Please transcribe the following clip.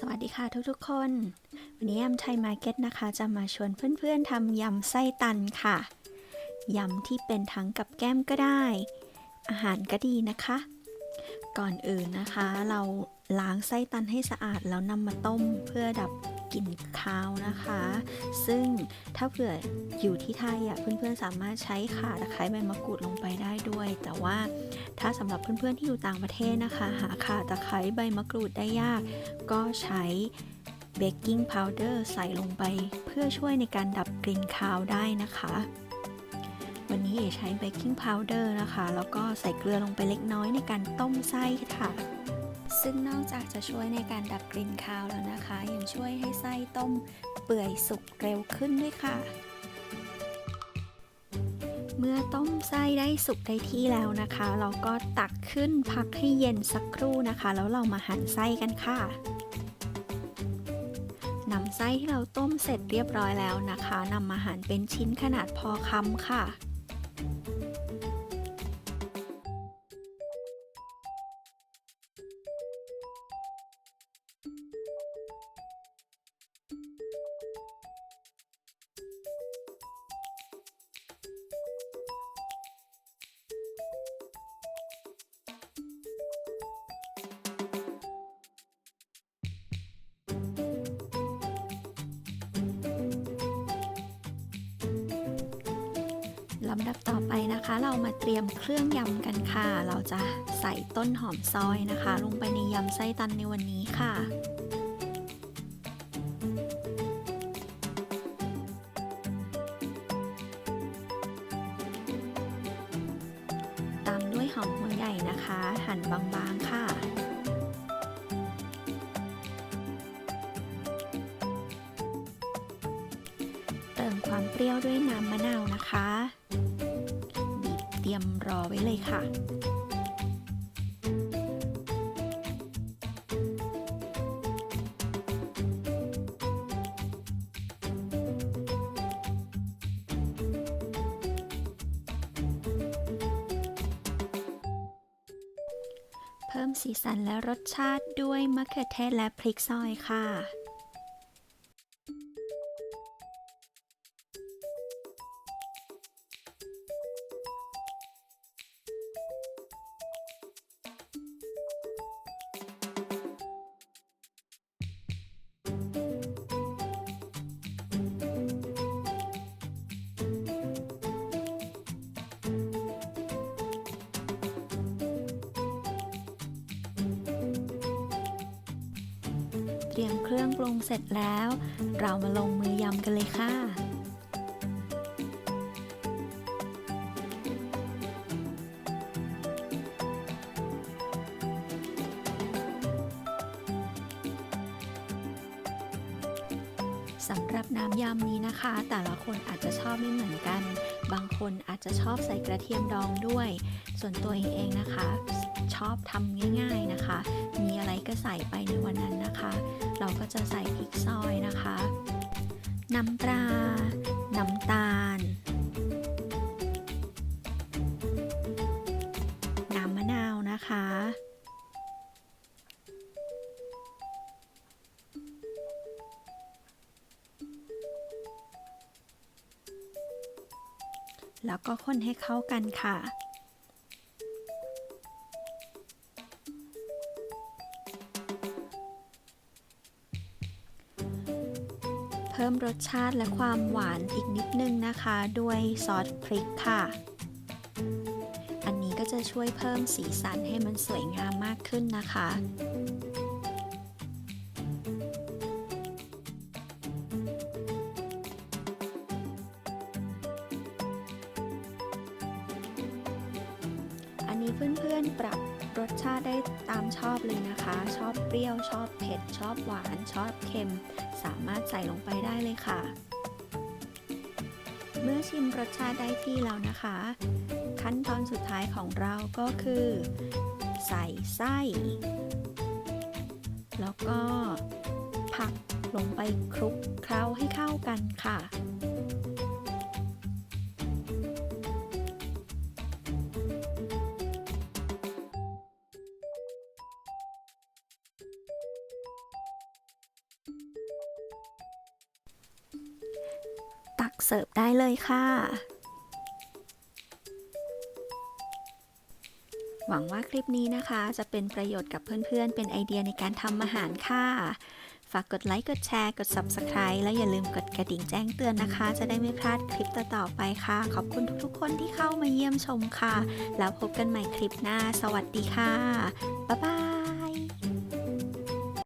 สวัสดีค่ะทุกๆคน วันนี้ยำไทยมาร์เก็ตนะคะ จะมาชวนเพื่อนๆทำยำไส้ตันค่ะยำที่เป็นทั้งกับแก้มก็ได้ อาหารก็ดีนะคะ ก่อนอื่นนะคะ เราล้างไส้ตันให้สะอาดแล้วนำมาต้มเพื่อดับ กลิ่นคาวนะคะ ซึ่งถ้าเผื่ออยู่ที่ไทยอะเพื่อนๆสามารถใช้ข่าตะไคร้ใบมะกรูดลงไปได้ด้วย แต่ว่าถ้าสำหรับเพื่อนๆที่อยู่ต่างประเทศนะคะ หาข่าตะไคร้ใบมะกรูดได้ยาก ก็ใช้เบกกิ้งพาวเดอร์ใส่ลงไป เพื่อช่วยในการดับกลิ่นคาวได้นะคะวันนี้เอใช้เบกกิ้งพาวเดอร์นะคะ แล้วก็ใส่เกลือลงไปเล็กน้อยในการต้มไส้ค่ะ ซึ่งนอกจากจะช่วยในการดับกลิ่นคาวแล้วนะคะ ยังช่วยให้ไส้ต้มเปื่อยสุกเร็วขึ้นด้วยค่ะ เมื่อต้มไส้ได้สุกได้ที่แล้วนะคะ เราก็ตักขึ้นพักให้เย็นสักครู่นะคะ แล้วเรามาหั่นไส้กันค่ะนำไส้ที่เราต้มเสร็จเรียบร้อยแล้วนะคะนำมาหั่นเป็นชิ้นขนาดพอคำค่ะ ลำดับต่อไปนะคะ เรามาเตรียมเครื่องยำกันค่ะ เราจะใส่ต้นหอมซอยนะคะ ลงไปในยำไส้ตันในวันนี้ค่ะตามด้วยหอมหัวใหญ่นะคะ หั่นบางๆค่ะ ความเปรี้ยวด้วยน้ำมะนาวนะคะ บีบเตรียมรอไว้เลยค่ะเพิ่มสีสันและรสชาติด้วยมะเขือเทศและพริกซอยค่ะ ตรียมเครื่องปรุงเสร็จแล้ว เรามาลงมือยำกันเลยค่ะ สำหรับน้ำยำนี้นะคะ แต่ละคนอาจจะชอบไม่เหมือนกัน บางคนอาจจะชอบใส่กระเทียมดองด้วย ส่วนตัวเองเองนะคะ ชอบทำง่ายๆนะคะ มีอะไรก็ใส่ไปในวันนั้นนะคะ เราก็จะใส่พริกซอยนะคะ น้ำปลาน้ำตา แล้วก็คนให้เข้ากันค่ะ เพิ่มรสชาติและความหวานอีกนิดนึงนะคะ ด้วยซอสพริกค่ะ อันนี้ก็จะช่วยเพิ่มสีสันให้มันสวยงามมากขึ้นนะคะ นี้เพื่อนๆปรับรสชาติได้ตามชอบเลยนะคะ ชอบเปรี้ยวชอบเผ็ด ชอบหวานชอบเค็ม สามารถใส่ลงไปได้เลยค่ะ เมื่อชิมรสชาติได้ที่แล้วนะคะ ขั้นตอนสุดท้ายของเราก็คือ ใส่ไส้ แล้วก็ผักลงไปคลุกเคล้าให้เข้ากันค่ะ เสิร์ฟได้เลยค่ะ หวังว่าคลิปนี้นะคะ จะเป็นประโยชน์กับเพื่อนๆ เป็นไอเดียในการทำอาหารค่ะ ฝากกดไลค์ กดแชร์ กด Subscribe แล้วอย่าลืมกดกระดิ่งแจ้งเตือนนะคะ จะได้ไม่พลาดคลิปต่อๆไปค่ะ ขอบคุณทุกๆ คนที่เข้ามาเยี่ยมชมค่ะ แล้วพบกันใหม่คลิปหน้า สวัสดีค่ะ บ๊ายบาย